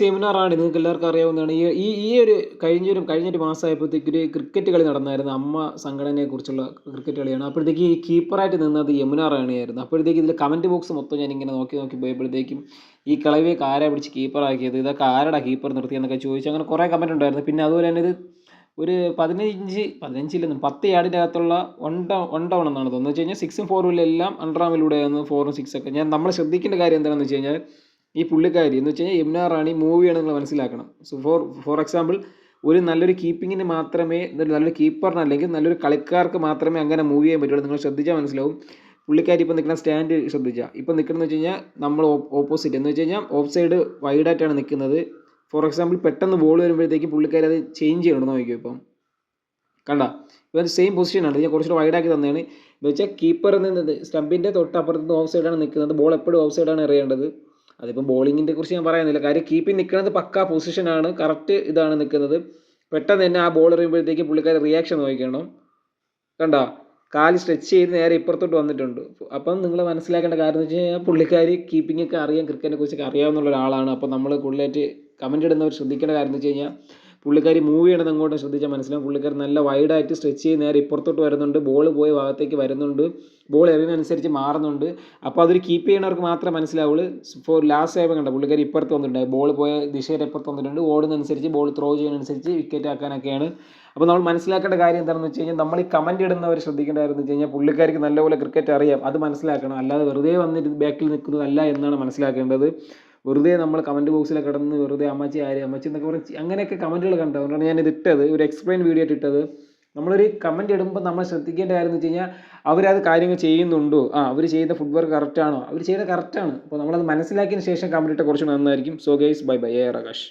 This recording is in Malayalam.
സെമിനാറാണ് നിങ്ങൾക്ക് എല്ലാവർക്കും അറിയാവുന്നതാണ്. ഈ ഈ ഒരു കഴിഞ്ഞൊരു കഴിഞ്ഞൊരു മാസമായപ്പോഴത്തേക്ക് ഒരു ക്രിക്കറ്റ് കളി നടന്നായിരുന്നു. അമ്മ സംഘടനയെക്കുറിച്ചുള്ള ക്രിക്കറ്റ് കളിയാണ്. അപ്പോഴത്തേക്ക് ഈ കീപ്പറായിട്ട് നിന്നത് യമുന റാണിയായിരുന്നു. അപ്പോഴത്തേക്ക് ഇതിൽ കമന്റ് ബോക്സ് മൊത്തം ഞാൻ ഇങ്ങനെ നോക്കി നോക്കി പോയപ്പോഴത്തേക്കും ഈ കളവിയെ ആരാ പിടിച്ച് കീപ്പറാക്കിയത് ഇതൊക്കെ ആരടാ കീപ്പർ നിർത്തിയെന്നൊക്കെ ചോദിച്ചു അങ്ങനെ കുറേ കമന്റ് ഉണ്ടായിരുന്നു. പിന്നെ അതുപോലെ തന്നെ ഇത് ഒരു പതിനഞ്ച് പതിനഞ്ചില്ലെന്നും പത്ത് യാർഡിന്റെ അകത്തുള്ള വൺ ഡൗൺ വൺ ഡൗൺ എന്നാണ് തോന്നുന്നത്. വെച്ച് കഴിഞ്ഞാൽ സിക്സും ഫോറും എല്ലാം അണ്ടറാമിലൂടെയാണ് ഫോറും സിക്സൊക്കെ ഞാൻ നമ്മൾ ശ്രദ്ധിക്കേണ്ട കാര്യം എന്താണെന്ന് വെച്ച് കഴിഞ്ഞാൽ ഈ പുള്ളിക്കാരി എന്ന് വെച്ച് കഴിഞ്ഞാൽ യമുന റാണി മൂവിയാണ് നിങ്ങൾ മനസ്സിലാക്കണം. സോ ഫോർ ഫോർ എക്സാമ്പിൾ ഒരു നല്ലൊരു കീപ്പിങ്ങിന് മാത്രമേ നല്ലൊരു കീപ്പറിന് അല്ലെങ്കിൽ നല്ലൊരു കളിക്കാർക്ക് മാത്രമേ അങ്ങനെ മൂവ് ചെയ്യാൻ പറ്റുള്ളൂ. നിങ്ങൾ ശ്രദ്ധിച്ചാൽ മനസ്സിലാവും. പുള്ളിക്കാരി ഇപ്പോൾ നിൽക്കുന്ന സ്റ്റാൻഡ് ശ്രദ്ധിച്ചാൽ ഇപ്പോൾ നിൽക്കുന്നത് വെച്ച് കഴിഞ്ഞാൽ നമ്മൾ ഓപ്പോസിറ്റ് എന്ന് വെച്ച് കഴിഞ്ഞാൽ ഓഫ് സൈഡ് വൈഡായിട്ടാണ് നിൽക്കുന്നത്. ഫോർ എക്സാമ്പിൾ പെട്ടെന്ന് ബോൾ വരുമ്പോഴത്തേക്കും പുള്ളിക്കാരി അത് ചേഞ്ച് ചെയ്യണം നോക്കിയോ ഇപ്പം. കണ്ട? ഇപ്പം സെയിം പൊസിഷനാണ് ഞാൻ കുറച്ചുകൂടെ വൈഡാക്കി തന്നെയാണ് എന്ന് വെച്ചാൽ കീപ്പർ നിന്ന് സ്റ്റമ്പിന്റെ തൊട്ടപ്പുറത്ത് നിന്ന് ഓഫ് സൈഡാണ് നിൽക്കുന്നത്. ബോൾ എപ്പോഴും ഓഫ് സൈഡാണ് എറിയേണ്ടത്. അതിപ്പം ബോളിങ്ങിന്റെ കുറിച്ച് ഞാൻ പറയുന്നില്ല കാര്യം കീപ്പിംഗ് നിൽക്കുന്നത് പക്കാ പൊസിഷനാണ് കറക്റ്റ് ഇതാണ് നിൽക്കുന്നത്. പെട്ടെന്ന് തന്നെ ആ ബോൾ എറിയുമ്പോഴത്തേക്ക് പുള്ളിക്കാരി റിയാക്ഷൻ നോക്കിക്കണം കണ്ട? കാൽ സ്ട്രെച്ച് ചെയ്ത് നേരെ ഇപ്പുറത്തോട്ട് വന്നിട്ടുണ്ട്. അപ്പം നിങ്ങൾ മനസ്സിലാക്കേണ്ട കാര്യം എന്ന് വെച്ച് കഴിഞ്ഞാൽ പുള്ളിക്കാരി കീപ്പിങ്ങൊക്കെ അറിയാം. ക്രിക്കറ്റിനെ കുറിച്ചൊക്കെ അറിയാവുന്ന ഒരാളാണ്. അപ്പോൾ നമ്മൾ കൂടുതലായിട്ട് കമന്റ് ഇടുന്നവർ ശ്രദ്ധിക്കേണ്ട കാര്യം എന്ന് വെച്ച് കഴിഞ്ഞാൽ പുള്ളിക്കാരി മൂവ് ചെയ്യണത് അങ്ങോട്ട് ശ്രദ്ധിച്ചാൽ മനസ്സിലാവും. പുള്ളിക്കാരി നല്ല വൈഡായിട്ട് സ്ട്രെച്ച് ചെയ്ത് നേരെ ഇപ്പുറത്തോട്ട് വരുന്നുണ്ട്. ബോൾ പോയ ഭാഗത്തേക്ക് വരുന്നുണ്ട്. ബോൾ എറിയുന്നതനുസരിച്ച് മാറുന്നുണ്ട്. അപ്പോൾ അതൊരു കീപ്പ് ചെയ്യണവർക്ക് മാത്രമേ മനസ്സിലാവുള്ളൂ. ഫോർ ലാസ്റ്റ് ആയപ്പോൾ കണ്ട പുള്ളിക്കാരി ഇപ്പുറത്ത് വന്നിട്ടുണ്ട് ബോൾ പോയ ദിശയിൽ ഇപ്പുറത്ത് വന്നിട്ടുണ്ട്. ഓടുന്നതനുസരിച്ച് ബോൾ ത്രോ ചെയ്യുന്നതനുസരിച്ച് വിക്കറ്റ് ആക്കാനൊക്കെയാണ്. അപ്പോൾ നമ്മൾ മനസ്സിലാക്കേണ്ട കാര്യം എന്താണെന്ന് വെച്ച് കഴിഞ്ഞാൽ നമ്മൾ ഈ കമന്റ് ഇടുന്നവർ ശ്രദ്ധിക്കേണ്ടതായിരുന്നു വെച്ച് കഴിഞ്ഞാൽ പുള്ളിക്കാർക്ക് നല്ലപോലെ ക്രിക്കറ്റ് അറിയാം. അത് മനസ്സിലാക്കണം. അല്ലാതെ വെറുതെ വന്നിട്ട് ബാക്കിൽ നിൽക്കുന്നതല്ല എന്നാണ് മനസ്സിലാക്കേണ്ടത്. വെറുതെ നമ്മൾ കമന്റ് ബോക്സിൽ കിടന്ന് വെറുതെ അമ്മച്ചി ആര് അമ്മച്ചി എന്നൊക്കെ പറഞ്ഞ് അങ്ങനെയൊക്കെ കമന്റുകൾ കണ്ടു അതുകൊണ്ടാണ് ഞാൻ ഇത് ഇട്ടത്. ഒരു എക്സ്പ്ലെയിൻ വീഡിയോ ആയിട്ട് ഇട്ടത്. നമ്മളൊരു കമന്റ് ഇടുമ്പോൾ നമ്മൾ ശ്രദ്ധിക്കേണ്ട കാര്യം എന്ന് വെച്ച് കഴിഞ്ഞാൽ അവരത് കാര്യങ്ങൾ ചെയ്യുന്നുണ്ടോ? ആ അവർ ചെയ്ത ഫുഡ് വർക്ക് കറക്റ്റാണോ അവർ ചെയ്ത കറക്റ്റാണ് അപ്പോൾ നമ്മളത് മനസ്സിലാക്കിയതിന് ശേഷം കമന്റ് ഇട്ടാൽ കുറച്ച് നന്നായിരിക്കും. സോ ഗൈസ് ബൈ ബൈ എ ആകാശ്.